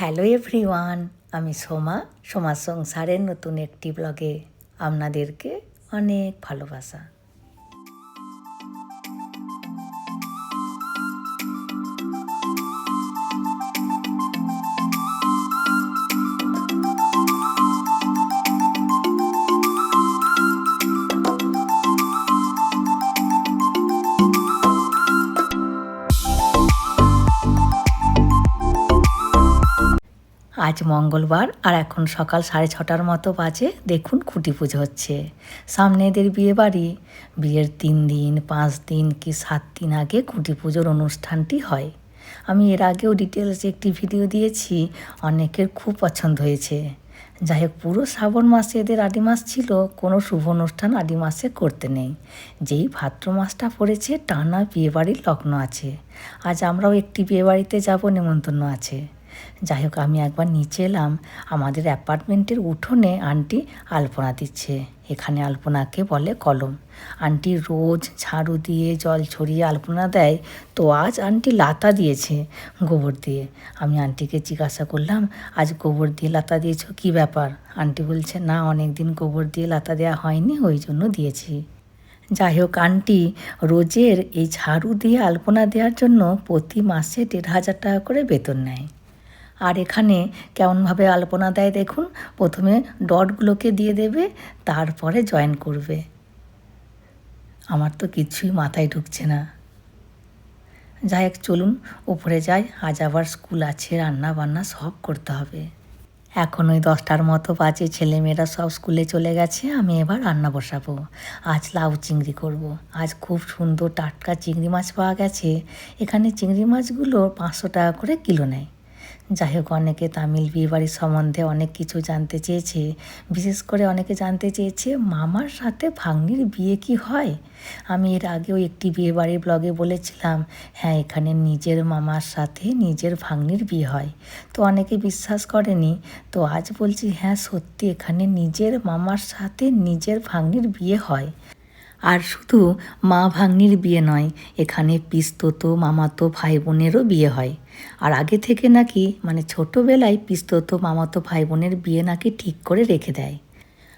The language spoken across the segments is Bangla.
হ্যালো এভরিওয়ান আমি সোমা। সোমা সংসারের নতুন একটি ব্লগে আপনাদেরকে অনেক ভালোবাসা। আজ মঙ্গলবার আর এখন সকাল সাড়ে ছটার মতো বাজে। দেখুন খুঁটি পুজো হচ্ছে। সামনে এদের বিয়ে বাড়ি। বিয়ের তিন দিন, পাঁচ দিন কি সাত দিন আগে খুঁটি পুজোর অনুষ্ঠানটি হয়। আমি এর আগেও ডিটেলসে একটি ভিডিও দিয়েছি, অনেকের খুব পছন্দ হয়েছে। যাই হোক, পুরো শ্রাবণ মাসে এদের আদি মাস ছিল, কোনো শুভ অনুষ্ঠান আদি মাসে করতে নেই। যেই ভাদ্র মাসটা পড়েছে, টানা বিয়েবাড়ির লগ্ন আছে। আজ আমরাও একটি বিয়েবাড়িতে যাব, নেমন্তন্ন আছে। যাই হোক, আমি একবার নিচে এলাম। আমাদের অ্যাপার্টমেন্টের উঠোনে আন্টি আলপনা দিচ্ছে। এখানে আলপনাকে বলে কলম। আন্টি রোজ ঝাড়ু দিয়ে জল ছড়িয়ে আলপনা দেয়, তো আজ আন্টি লাতা দিয়েছে গোবর দিয়ে। আমি আন্টিকে জিজ্ঞাসা করলাম, আজ গোবর দিয়ে লাতা দিয়েছ? কী ব্যাপার? আন্টি বলছে, না অনেক দিন গোবর দিয়ে লাতা দেওয়া হয়নি, ওই জন্য দিয়েছি। যাই হোক, আন্টি রোজের এই ঝাড়ু দিয়ে আলপনা দেওয়ার জন্য প্রতি মাসে দেড় হাজার টাকা করে বেতন নেয়। আর এখানে কেমনভাবে আলপনা দেয় দেখুন। প্রথমে ডটগুলোকে দিয়ে দেবে, তারপরে জয়েন করবে। আমার তো কিছুই মাথায় ঢুকছে না। যাই হোক, চলুন, উপরে যাই। আজ আবার স্কুল আছে রান্না বান্না সব করতে হবে। এখন ওই দশটার মতো বাজে, ছেলেমেয়েরা সব স্কুলে চলে গেছে, আমি এবার রান্না বসাবো। আজ লাউ চিংড়ি করব। আজ খুব সুন্দর টাটকা চিংড়ি মাছ পাওয়া গেছে। এখানে চিংড়ি মাছগুলো পাঁচশো টাকা করে কিলো নেয়। যাই হোক অনেকে তামিল বিয়েবাড়ির সম্বন্ধে অনেক কিছু জানতে চেয়েছে। বিশেষ করে অনেকে জানতে চেয়েছে, মামার সাথে ভাগ্নির বিয়ে কি হয়? আমি এর আগেও একটি বিয়েবাড়ির ব্লগে বলেছিলাম হ্যাঁ এখানে নিজের মামার সাথে নিজের ভাগ্নির বিয়ে হয়। তো অনেকে বিশ্বাস করেনি। তো আজ বলছি হ্যাঁ সত্যি এখানে নিজের মামার সাথে নিজের ভাগ্নির বিয়ে হয়। আর শুধু মা ভাগ্নির বিয়ে নয়, এখানে পিস্তত মামাতো ভাই বোনেরও বিয়ে হয়। আর আগে থেকে নাকি মানে ছোটোবেলায় পিস্তত মামাতো ভাই বোনের বিয়ে নাকি ঠিক করে রেখে দেয়।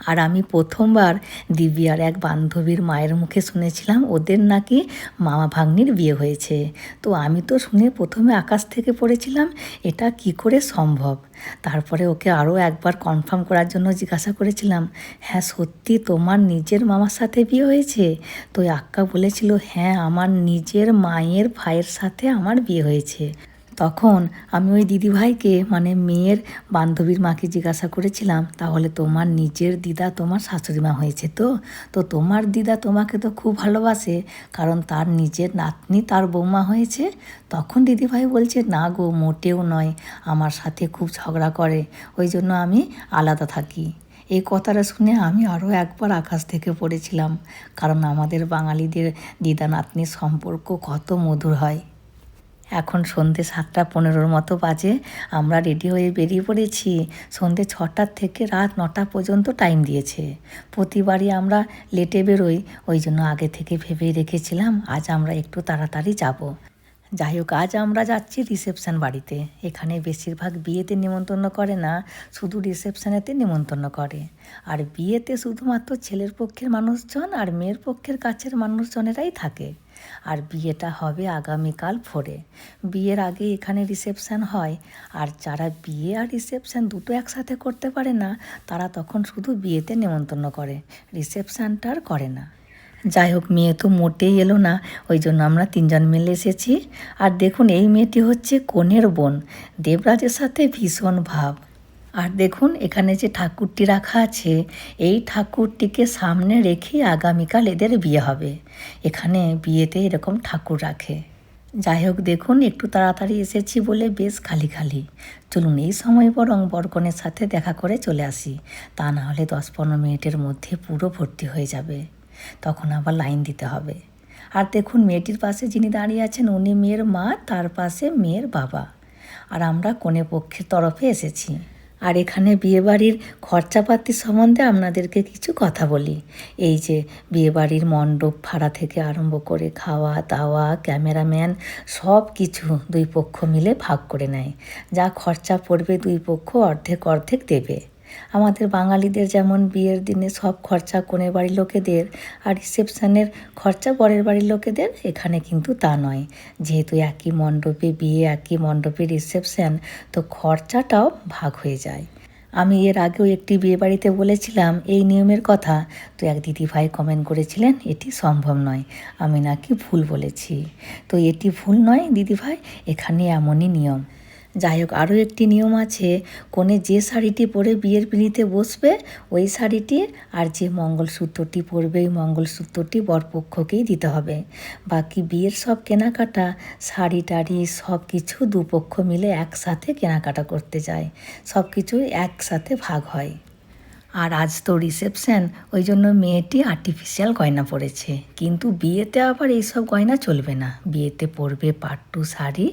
আর আমি প্রথমবার দিব্যার এক বান্ধবীর মায়ের মুখে শুনেছিলাম, ওদের নাকি মামা ভাগ্নির বিয়ে হয়েছে। তো আমি তো শুনে প্রথমে আকাশ থেকে পড়েছিলাম, এটা কি করে সম্ভব? তারপরে ওকে আরও একবার কনফার্ম করার জন্য জিজ্ঞাসা করেছিলাম হ্যাঁ সত্যি তোমার নিজের মামার সাথে বিয়ে হয়েছে? তো আক্কা বলেছিল হ্যাঁ আমার নিজের মায়ের ভাইয়ের সাথে আমার বিয়ে হয়েছে। তখন আমি ওই দিদিভাইকে মানে মেয়ের বান্ধবীর মাকে জিজ্ঞাসা করেছিলাম, তাহলে তোমার নিজের দিদা তোমার শাশুড়িমা হয়েছে তো? তো তোমার দিদা তোমাকে তো খুব ভালোবাসে, কারণ তার নিজের নাতনি তার বৌমা হয়েছে? তখন দিদিভাই বলছে, না গো, মোটেও নয়, আমার সাথে খুব ঝগড়া করে, ওই জন্য আমি আলাদা থাকি। এই কথাটা শুনে আমি আরও একবার আকাশ থেকে পড়েছিলাম, কারণ আমাদের বাঙালিদের দিদা নাতনির সম্পর্ক কত মধুর হয়। এখন সন্ধে সাতটা পনেরোর মতো বাজে, আমরা রেডি হয়ে বেরিয়ে পড়েছি। সন্ধে ছটার থেকে রাত নটা পর্যন্ত টাইম দিয়েছে। প্রতিবারই আমরা লেটে বেরোই, ওই জন্য আগে থেকে ভেবেই রেখেছিলাম আজ আমরা একটু তাড়াতাড়ি যাব। যাই হোক, আজ আমরা যাচ্ছি রিসেপশন বাড়িতে। এখানে বেশিরভাগ বিয়েতে নিমন্ত্রণ করে না, শুধু রিসেপশনেতে নিমন্ত্রণ করে। আর বিয়েতে শুধুমাত্র ছেলের পক্ষের মানুষজন আর মেয়ের পক্ষের কাছের মানুষজনেরাই থাকে। আর বিয়েটা হবে আগামীকাল ভোরে। বিয়ের আগে এখানে রিসেপশান হয়। আর যারা বিয়ে আর রিসেপশান দুটো একসাথে করতে পারে না, তারা তখন শুধু বিয়েতে নেমন্তন্ন করে রিসেপশানটা আর করে না। যাই হোক, মেয়ে তো মোটেই এলো না, ওই জন্য আমরা তিনজন মিলে এসেছি। আর দেখুন, এই মেয়েটি হচ্ছে কনের বোন। দেবরাজের সাথে ভীষণ ভাব। আর দেখুন, এখানে যে ঠাকুরটি রাখা আছে, এই ঠাকুরটিকে সামনে রেখে আগামীকাল এদের বিয়ে হবে। এখানে বিয়েতে এরকম ঠাকুর রাখে। যাই হোক, দেখুন, একটু তাড়াতাড়ি এসেছি বলে বেশ খালি খালি। চলুন, এই সময় বরং বরকনের সাথে দেখা করে চলে আসি। তা না হলে দশ পনেরো মিনিটের মধ্যে পুরো ভর্তি হয়ে যাবে। তখন আবার লাইন দিতে হবে। আর দেখুন, মেয়েটির পাশে যিনি দাঁড়িয়ে আছেন, উনি মেয়ের মা, তার পাশে মেয়ের বাবা। আর আমরা কনে পক্ষের তরফে এসেছি। আর এখানে বিয়েবাড়ির খরচাপাতি সম্বন্ধে আপনাদেরকে কিছু কথা বলি। এই যে বিয়েবাড়ির মণ্ডপ ভাড়া থেকে আরম্ভ করে খাওয়া, দাওয়া, ক্যামেরাম্যান সব কিছু দুই পক্ষ মিলে ভাগ করে নেয়। যা খরচা পড়বে দুই পক্ষ অর্ধেক অর্ধেক দেবে। আমাদের বাঙালিদের যেমন বিয়ের দিনে সব খরচা কনের বাড়ির লোকেদের আর রিসেপশনের খরচা বরের বাড়ির লোকেদের, এখানে কিন্তু তা নয়। যেহেতু একই মণ্ডপে বিয়ে, একই মণ্ডপে রিসেপশন, তো খরচাটাও ভাগ হয়ে যায়। আমি এর আগেও একটি বিয়ে বাড়িতে বলেছিলাম এই নিয়মের কথা, তো এক দিদিভাই কমেন্ট করেছিলেন, এটি সম্ভব নয়, আমি নাকি ভুল বলেছি। তো এটি ভুল নয় দিদিভাই, এখানে এমনই নিয়ম। যাই হোক, আরও একটি নিয়ম আছে কনে যে শাড়িটি পরে বিয়ের পিঁড়িতে বসবে, ওই শাড়িটি আর যে মঙ্গলসূত্রটি পরবে, ওই মঙ্গলসূত্রটি বরপক্ষকেই দিতে হবে। বাকি বিয়ের সব কেনাকাটা, শাড়ি টাড়ি সব কিছু দুপক্ষ মিলে একসাথে কেনাকাটা করতে যায়। সব কিছুই একসাথে ভাগ হয়। আর আজ তো রিসেপশন, ওই জন্য মেয়েটি আর্টিফিশিয়াল গয়না পরেছে। কিন্তু বিয়েতে আবার এইসব গয়না চলবে না। বিয়েতে পরবে পাট্টু শাড়ি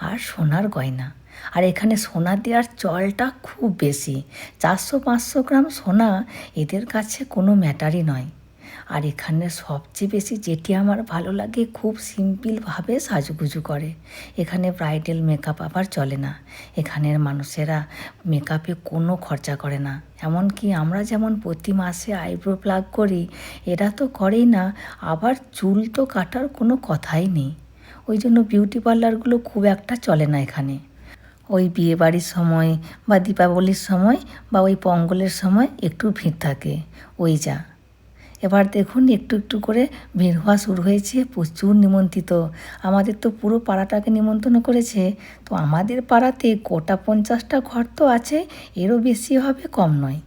আর সোনার গয়না। আর এখানে সোনা দেওয়ার চলটা খুব বেশি। চারশো পাঁচশো গ্রাম সোনা এদের কাছে কোনো ম্যাটারই নয়। আর এখানে সবচেয়ে বেশি যেটি আমার ভালো লাগে, খুব সিম্পলভাবে সাজুগুজু করে। এখানে ব্রাইডাল মেকআপ আবার চলে না। এখানের মানুষেরা মেকআপে কোনো খরচা করে না। এমনকি আমরা যেমন প্রতি মাসে আইব্রো প্লাগ করি, এরা তো করেই না, আবার চুল তো কাটার কোনো কথাই নেই। ওই জন্য বিউটি পার্লারগুলো খুব একটা চলে না এখানে। ওই বিয়ে বাড়ির সময় বা দীপাবলির সময় বা ওই পঙ্গলের সময় একটু ভিড় থাকে। ওই যা। এবার দেখুন একটু একটু করে ভিড় হওয়া শুরু হয়েছে, প্রচুর নিমন্ত্রিত। আমাদের তো পুরো পাড়াটাকে নিমন্ত্রণ করেছে। তো আমাদের পাড়াতে গোটা পঞ্চাশটা ঘর তো আছে, এরও বেশি হবে, কম নয়।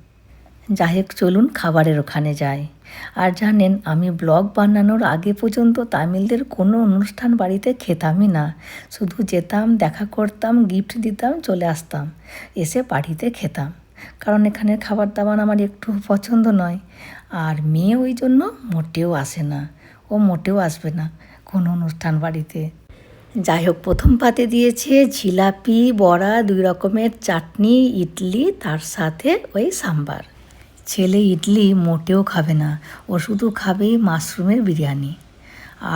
যাই হোক, চলুন খাবারের ওখানে যাই। আর জানেন, আমি ব্লগ বানানোর আগে পর্যন্ত তামিলদের কোনো অনুষ্ঠান বাড়িতে খেতামই না। শুধু যেতাম, দেখা করতাম গিফট দিতাম, চলে আসতাম, এসে বাড়িতে খেতাম। কারণ এখানের খাবার দাবার আমার একটু পছন্দ নয়। আর মেয়ে ওই জন্য মোটেও আসে না। ও মোটেও আসবে না কোনো অনুষ্ঠান বাড়িতে। যাই হোক, প্রথম পাতে দিয়েছে জিলাপি, বড়া, দুই রকমের চাটনি, ইডলি, তার সাথে ওই সাম্বার। ছেলে ইডলি মোটেও খাবে না। ও শুধু খাবে মাশরুমের বিরিয়ানি।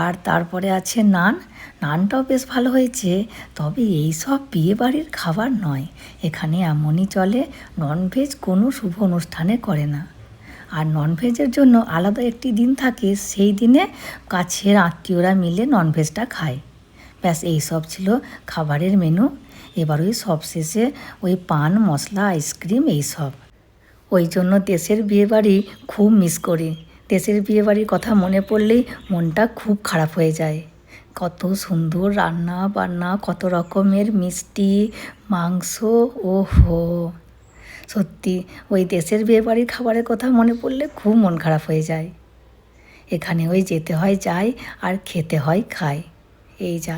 আর তারপরে আছে নান। নানটাও বেশ ভালো হয়েছে। তবে এই সব বিয়ে বাড়ির খাবার নয়। এখানে এমনই চলে ননভেজ কোনো শুভ অনুষ্ঠানে করে না। আর ননভেজের জন্য আলাদা একটি দিন থাকে, সেই দিনে কাছের আত্মীয়রা মিলে ননভেজটা খায়। ব্যাস, এই সব ছিল খাবারের মেনু এবার ওই সবশেষে ওই পান, মশলা আইসক্রিম এইসব ওই জন্য দেশের বিয়েবাড়ি খুব মিস করি। দেশের বিয়েবাড়ির কথা মনে পড়লেই মনটা খুব খারাপ হয়ে যায়। কত সুন্দর রান্না বান্না কত রকমের মিষ্টি, মাংস, ওহো। সত্যি, ওই দেশের বিয়েবাড়ির খাবারের কথা মনে পড়লে খুব মন খারাপ হয়ে যায়। এখানে ওই যেতে হয় যাই আর খেতে হয় খাই এই যা।